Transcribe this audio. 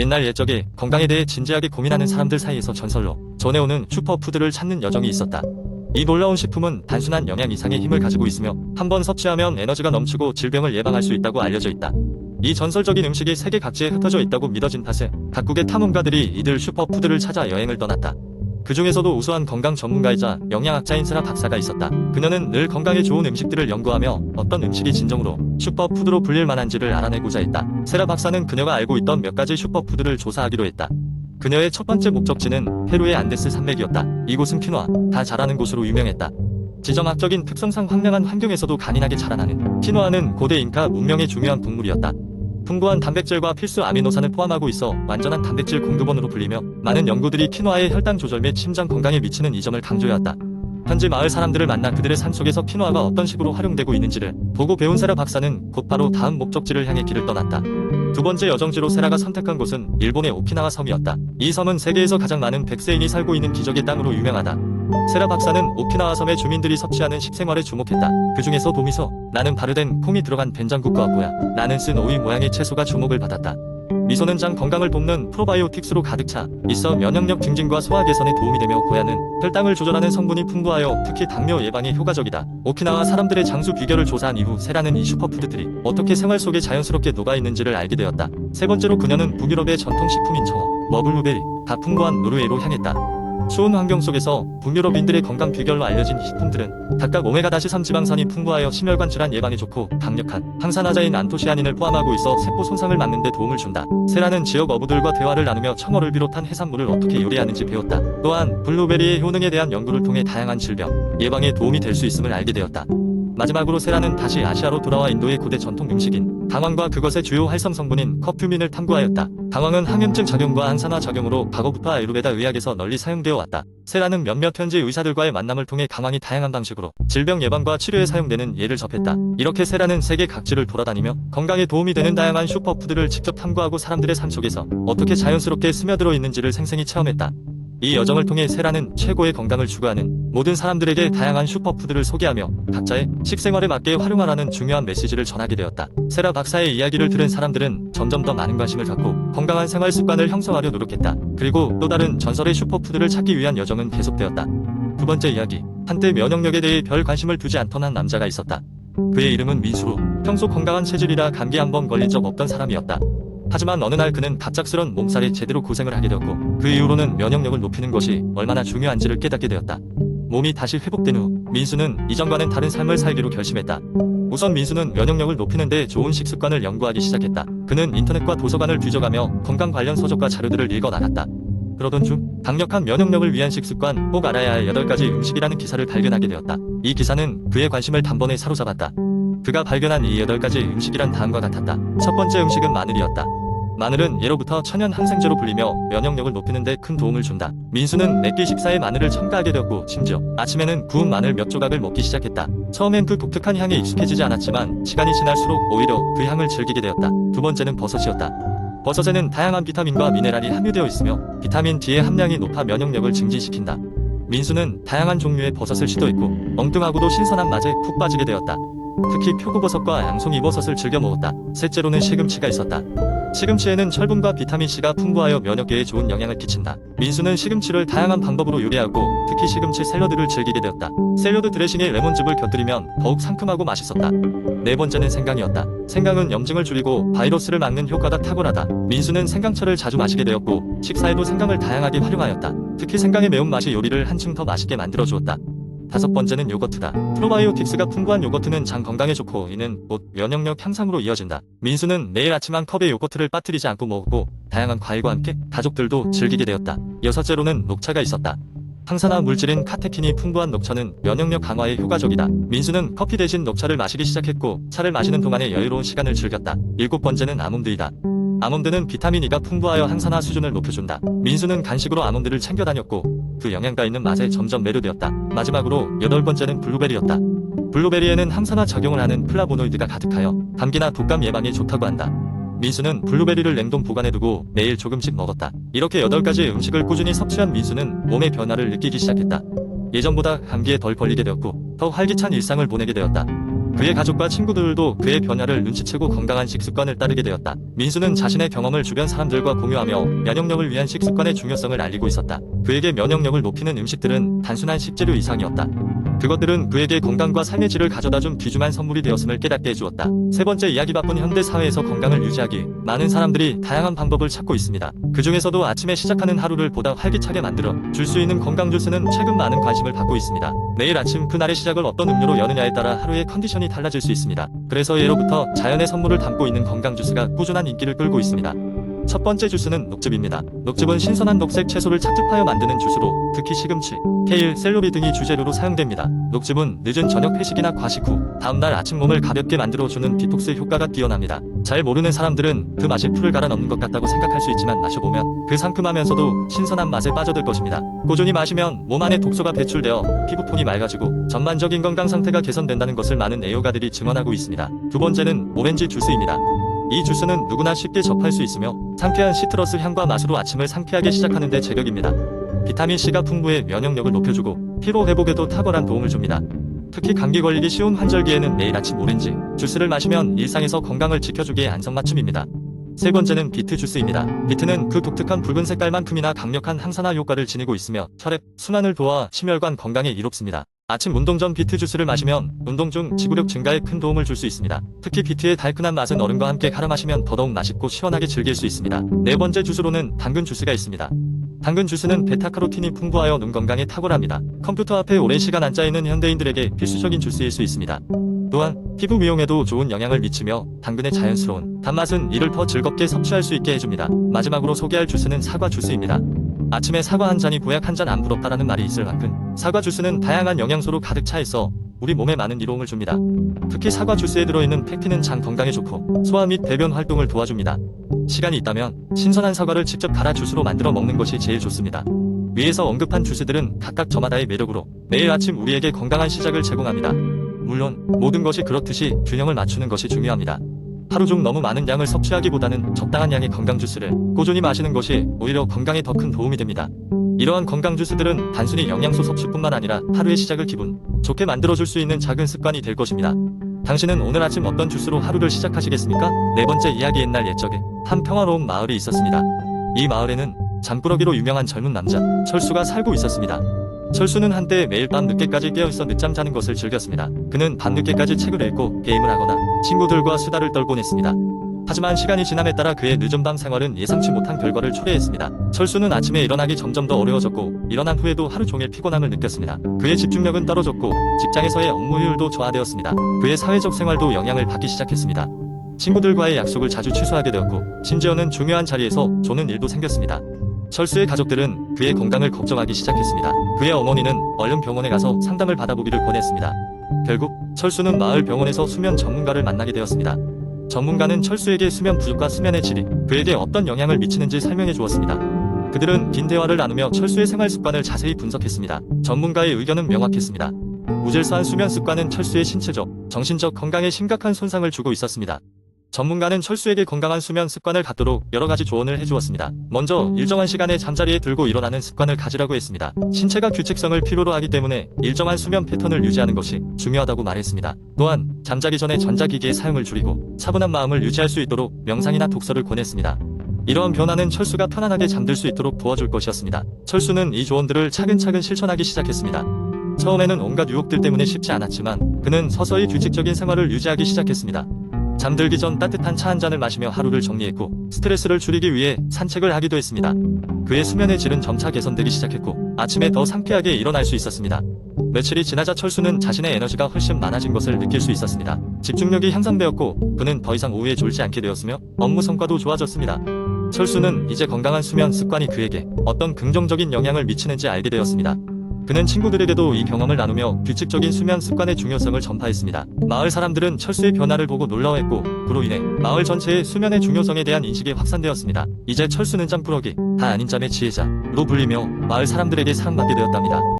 옛날 옛적에 건강에 대해 진지하게 고민하는 사람들 사이에서 전설로 전해오는 슈퍼푸드를 찾는 여정이 있었다. 이 놀라운 식품은 단순한 영양 이상의 힘을 가지고 있으며 한 번 섭취하면 에너지가 넘치고 질병을 예방할 수 있다고 알려져 있다. 이 전설적인 음식이 세계 각지에 흩어져 있다고 믿어진 탓에 각국의 탐험가들이 이들 슈퍼푸드를 찾아 여행을 떠났다. 그 중에서도 우수한 건강 전문가이자 영양학자인 세라 박사가 있었다. 그녀는 늘 건강에 좋은 음식들을 연구하며 어떤 음식이 진정으로 슈퍼푸드로 불릴 만한지를 알아내고자 했다. 세라 박사는 그녀가 알고 있던 몇 가지 슈퍼푸드를 조사하기로 했다. 그녀의 첫 번째 목적지는 페루의 안데스 산맥이었다. 이곳은 퀴노아, 다 자라는 곳으로 유명했다. 지정학적인 특성상 황량한 환경에서도 간인하게 자라나는 퀴노아는 고대 잉카 문명의 중요한 곡물이었다. 풍부한 단백질과 필수 아미노산을 포함하고 있어 완전한 단백질 공급원으로 불리며 많은 연구들이 퀴노아의 혈당 조절 및 심장 건강에 미치는 이 점을 강조해왔다. 현지 마을 사람들을 만나 그들의 삶 속에서 퀴노아가 어떤 식으로 활용되고 있는지를 보고 배운 세라 박사는 곧바로 다음 목적지를 향해 길을 떠났다. 두 번째 여정지로 세라가 선택한 곳은 일본의 오키나와 섬이었다. 이 섬은 세계에서 가장 많은 백세인이 살고 있는 기적의 땅으로 유명하다. 세라 박사는 오키나와 섬의 주민들이 섭취하는 식생활에 주목했다. 그 중에서 도미소, 나는 바르된 콩이 들어간 된장국과 보야, 나는 쓴 오이 모양의 채소가 주목을 받았다. 미소는 장 건강을 돕는 프로바이오틱스로 가득 차 있어 면역력 증진과 소화 개선에 도움이 되며 고야는 혈당을 조절하는 성분이 풍부하여 특히 당뇨 예방에 효과적이다. 오키나와 사람들의 장수 비결을 조사한 이후 세라는 이 슈퍼푸드들이 어떻게 생활 속에 자연스럽게 녹아 있는지를 알게 되었다. 세 번째로 그녀는 북유럽의 전통 식품인 청어, 머블루베리, 다 풍부한 노르웨이로 향했다. 추운 환경 속에서 북유럽인들의 건강 비결로 알려진 이 식품들은 각각 오메가-3 지방산이 풍부하여 심혈관 질환 예방에 좋고 강력한 항산화자인 안토시아닌을 포함하고 있어 세포 손상을 막는 데 도움을 준다. 세라는 지역 어부들과 대화를 나누며 청어를 비롯한 해산물을 어떻게 요리하는지 배웠다. 또한 블루베리의 효능에 대한 연구를 통해 다양한 질병 예방에 도움이 될 수 있음을 알게 되었다. 마지막으로 세라는 다시 아시아로 돌아와 인도의 고대 전통 음식인 당황과 그것의 주요 활성 성분인 커큐민을 탐구하였다. 당황은 항염증 작용과 항산화 작용으로 과거부터 아유르베다 의학에서 널리 사용되어 왔다. 세라는 몇몇 현지 의사들과의 만남을 통해 당황이 다양한 방식으로 질병 예방과 치료에 사용되는 예를 접했다. 이렇게 세라는 세계 각지를 돌아다니며 건강에 도움이 되는 다양한 슈퍼푸드를 직접 탐구하고 사람들의 삶 속에서 어떻게 자연스럽게 스며들어 있는지를 생생히 체험했다. 이 여정을 통해 세라는 최고의 건강을 추구하는 모든 사람들에게 다양한 슈퍼푸드를 소개하며 각자의 식생활에 맞게 활용하라는 중요한 메시지를 전하게 되었다. 세라 박사의 이야기를 들은 사람들은 점점 더 많은 관심을 갖고 건강한 생활 습관을 형성하려 노력했다. 그리고 또 다른 전설의 슈퍼푸드를 찾기 위한 여정은 계속되었다. 두 번째 이야기. 한때 면역력에 대해 별 관심을 두지 않던 한 남자가 있었다. 그의 이름은 민수로 평소 건강한 체질이라 감기 한 번 걸린 적 없던 사람이었다. 하지만 어느 날 그는 갑작스런 몸살에 제대로 고생을 하게 되었고 그 이후로는 면역력을 높이는 것이 얼마나 중요한지를 깨닫게 되었다. 몸이 다시 회복된 후 민수는 이전과는 다른 삶을 살기로 결심했다. 우선 민수는 면역력을 높이는 데 좋은 식습관을 연구하기 시작했다. 그는 인터넷과 도서관을 뒤져가며 건강 관련 서적과 자료들을 읽어 나갔다. 그러던 중 강력한 면역력을 위한 식습관 꼭 알아야 할 8가지 음식이라는 기사를 발견하게 되었다. 이 기사는 그의 관심을 단번에 사로잡았다. 그가 발견한 이 8가지 음식이란 다음과 같았다. 첫 번째 음식은 마늘이었다. 마늘은 예로부터 천연 항생제로 불리며 면역력을 높이는 데 큰 도움을 준다. 민수는 매끼 식사에 마늘을 첨가하게 되었고 심지어 아침에는 구운 마늘 몇 조각을 먹기 시작했다. 처음엔 그 독특한 향에 익숙해지지 않았지만 시간이 지날수록 오히려 그 향을 즐기게 되었다. 두 번째는 버섯이었다. 버섯에는 다양한 비타민과 미네랄이 함유되어 있으며 비타민 D의 함량이 높아 면역력을 증진시킨다. 민수는 다양한 종류의 버섯을 시도했고 엉뚱하고도 신선한 맛에 푹 빠지게 되었다. 특히 표고버섯과 양송이버섯을 즐겨 먹었다. 셋째로는 시금치가 있었다. 시금치에는 철분과 비타민C가 풍부하여 면역계에 좋은 영향을 끼친다. 민수는 시금치를 다양한 방법으로 요리하고 특히 시금치 샐러드를 즐기게 되었다. 샐러드 드레싱에 레몬즙을 곁들이면 더욱 상큼하고 맛있었다. 네 번째는 생강이었다. 생강은 염증을 줄이고 바이러스를 막는 효과가 탁월하다. 민수는 생강차를 자주 마시게 되었고 식사에도 생강을 다양하게 활용하였다. 특히 생강의 매운맛이 요리를 한층 더 맛있게 만들어 주었다. 다섯 번째는 요거트다. 프로바이오틱스가 풍부한 요거트는 장 건강에 좋고 이는 곧 면역력 향상으로 이어진다. 민수는 매일 아침 한 컵의 요거트를 빠뜨리지 않고 먹었고 다양한 과일과 함께 가족들도 즐기게 되었다. 여섯째로는 녹차가 있었다. 항산화 물질인 카테킨이 풍부한 녹차는 면역력 강화에 효과적이다. 민수는 커피 대신 녹차를 마시기 시작했고 차를 마시는 동안에 여유로운 시간을 즐겼다. 일곱 번째는 아몬드이다. 아몬드는 비타민 E가 풍부하여 항산화 수준을 높여준다. 민수는 간식으로 아몬드를 챙겨 다녔고 그 영양 가 있는 맛에 점점 매료되었다. 마지막으로 여덟 번째는 블루베리였다. 블루베리에는 항산화 작용을 하는 플라보노이드가 가득하여 감기나 독감 예방에 좋다고 한다. 민수는 블루베리를 냉동 보관해두고 매일 조금씩 먹었다. 이렇게 8가지 음식을 꾸준히 섭취한 민수는 몸의 변화를 느끼기 시작했다. 예전보다 감기에 덜 걸리게 되었고 더 활기찬 일상을 보내게 되었다. 그의 가족과 친구들도 그의 변화를 눈치채고 건강한 식습관을 따르게 되었다. 민수는 자신의 경험을 주변 사람들과 공유하며 면역력을 위한 식습관의 중요성을 알리고 있었다. 그에게 면역력을 높이는 음식들은 단순한 식재료 이상이었다. 그것들은 그에게 건강과 삶의 질을 가져다 준 귀중한 선물이 되었음을 깨닫게 해주었다. 세 번째 이야기 바쁜 현대 사회에서 건강을 유지하기 많은 사람들이 다양한 방법을 찾고 있습니다. 그 중에서도 아침에 시작하는 하루를 보다 활기차게 만들어 줄 수 있는 건강 주스는 최근 많은 관심을 받고 있습니다. 매일 아침 그날의 시작을 어떤 음료로 여느냐에 따라 하루의 컨디션이 달라질 수 있습니다. 그래서 예로부터 자연의 선물을 담고 있는 건강 주스가 꾸준한 인기를 끌고 있습니다. 첫 번째 주스는 녹즙입니다. 녹즙은 신선한 녹색 채소를 착즙하여 만드는 주스로 특히 시금치, 케일, 셀로리 등이 주재료로 사용됩니다. 녹즙은 늦은 저녁 회식이나 과식 후 다음날 아침 몸을 가볍게 만들어주는 디톡스 효과가 뛰어납니다. 잘 모르는 사람들은 그 맛이 풀을 갈아 넣는 것 같다고 생각할 수 있지만 마셔보면 그 상큼하면서도 신선한 맛에 빠져들 것입니다. 꾸준히 마시면 몸 안에 독소가 배출되어 피부톤이 맑아지고 전반적인 건강 상태가 개선된다는 것을 많은 애호가들이 증언하고 있습니다. 두 번째는 오렌지 주스입니다. 이 주스는 누구나 쉽게 접할 수 있으며 상쾌한 시트러스 향과 맛으로 아침을 상쾌하게 시작하는 데 제격입니다. 비타민C가 풍부해 면역력을 높여주고 피로 회복에도 탁월한 도움을 줍니다. 특히 감기 걸리기 쉬운 환절기에는 매일 아침 오렌지 주스를 마시면 일상에서 건강을 지켜주기에 안성맞춤입니다. 세 번째는 비트 주스입니다. 비트는 그 독특한 붉은 색깔만큼이나 강력한 항산화 효과를 지니고 있으며 혈액, 순환을 도와 심혈관 건강에 이롭습니다. 아침 운동 전 비트 주스를 마시면 운동 중 지구력 증가에 큰 도움을 줄 수 있습니다. 특히 비트의 달큰한 맛은 얼음과 함께 갈아 마시면 더더욱 맛있고 시원하게 즐길 수 있습니다. 네 번째 주스로는 당근 주스가 있습니다. 당근 주스는 베타카로틴이 풍부하여 눈 건강에 탁월합니다. 컴퓨터 앞에 오랜 시간 앉아 있는 현대인들에게 필수적인 주스일 수 있습니다. 또한 피부 미용에도 좋은 영향을 미치며 당근의 자연스러운 단맛은 이를 더 즐겁게 섭취할 수 있게 해줍니다. 마지막으로 소개할 주스는 사과 주스입니다. 아침에 사과 한 잔이 보약 한 잔 안 부럽다라는 말이 있을 만큼 사과 주스는 다양한 영양소로 가득 차 있어 우리 몸에 많은 이로움을 줍니다. 특히 사과 주스에 들어있는 팩틴은 장 건강에 좋고 소화 및 배변 활동을 도와줍니다. 시간이 있다면 신선한 사과를 직접 갈아 주스로 만들어 먹는 것이 제일 좋습니다. 위에서 언급한 주스들은 각각 저마다의 매력으로 매일 아침 우리에게 건강한 시작을 제공합니다. 물론 모든 것이 그렇듯이 균형을 맞추는 것이 중요합니다. 하루 중 너무 많은 양을 섭취하기보다는 적당한 양의 건강 주스를 꾸준히 마시는 것이 오히려 건강에 더 큰 도움이 됩니다. 이러한 건강 주스들은 단순히 영양소 섭취뿐만 아니라 하루의 시작을 기분 좋게 만들어줄 수 있는 작은 습관이 될 것입니다. 당신은 오늘 아침 어떤 주스로 하루를 시작하시겠습니까? 네 번째 이야기 옛날 옛적에 한 평화로운 마을이 있었습니다. 이 마을에는 잠꾸러기로 유명한 젊은 남자 철수가 살고 있었습니다. 철수는 한때 매일 밤 늦게까지 깨어있어 늦잠 자는 것을 즐겼습니다. 그는 밤늦게까지 책을 읽고 게임을 하거나 친구들과 수다를 떨곤 했습니다. 하지만 시간이 지남에 따라 그의 늦은 밤 생활은 예상치 못한 결과를 초래했습니다. 철수는 아침에 일어나기 점점 더 어려워졌고 일어난 후에도 하루 종일 피곤함을 느꼈습니다. 그의 집중력은 떨어졌고 직장에서의 업무 효율도 저하되었습니다. 그의 사회적 생활도 영향을 받기 시작했습니다. 친구들과의 약속을 자주 취소하게 되었고 심지어는 중요한 자리에서 조는 일도 생겼습니다. 철수의 가족들은 그의 건강을 걱정하기 시작했습니다. 그의 어머니는 얼른 병원에 가서 상담을 받아보기를 권했습니다. 결국 철수는 마을 병원에서 수면 전문가를 만나게 되었습니다. 전문가는 철수에게 수면 부족과 수면의 질이 그에게 어떤 영향을 미치는지 설명해 주었습니다. 그들은 긴 대화를 나누며 철수의 생활 습관을 자세히 분석했습니다. 전문가의 의견은 명확했습니다. 무질서한 수면 습관은 철수의 신체적, 정신적 건강에 심각한 손상을 주고 있었습니다. 전문가는 철수에게 건강한 수면 습관을 갖도록 여러 가지 조언을 해주었습니다. 먼저 일정한 시간에 잠자리에 들고 일어나는 습관을 가지라고 했습니다. 신체가 규칙성을 필요로 하기 때문에 일정한 수면 패턴을 유지하는 것이 중요하다고 말했습니다. 또한 잠자기 전에 전자기기의 사용을 줄이고 차분한 마음을 유지할 수 있도록 명상이나 독서를 권했습니다. 이러한 변화는 철수가 편안하게 잠들 수 있도록 도와줄 것이었습니다. 철수는 이 조언들을 차근차근 실천하기 시작했습니다. 처음에는 온갖 유혹들 때문에 쉽지 않았지만 그는 서서히 규칙적인 생활을 유지하기 시작했습니다. 잠들기 전 따뜻한 차 한 잔을 마시며 하루를 정리했고 스트레스를 줄이기 위해 산책을 하기도 했습니다. 그의 수면의 질은 점차 개선되기 시작했고 아침에 더 상쾌하게 일어날 수 있었습니다. 며칠이 지나자 철수는 자신의 에너지가 훨씬 많아진 것을 느낄 수 있었습니다. 집중력이 향상되었고 그는 더 이상 오후에 졸지 않게 되었으며 업무 성과도 좋아졌습니다. 철수는 이제 건강한 수면 습관이 그에게 어떤 긍정적인 영향을 미치는지 알게 되었습니다. 그는 친구들에게도 이 경험을 나누며 규칙적인 수면 습관의 중요성을 전파했습니다. 마을 사람들은 철수의 변화를 보고 놀라워했고 그로 인해 마을 전체의 수면의 중요성에 대한 인식이 확산되었습니다. 이제 철수는 잠꾸러기, 다 아닌 잠의 지혜자로 불리며 마을 사람들에게 사랑받게 되었답니다.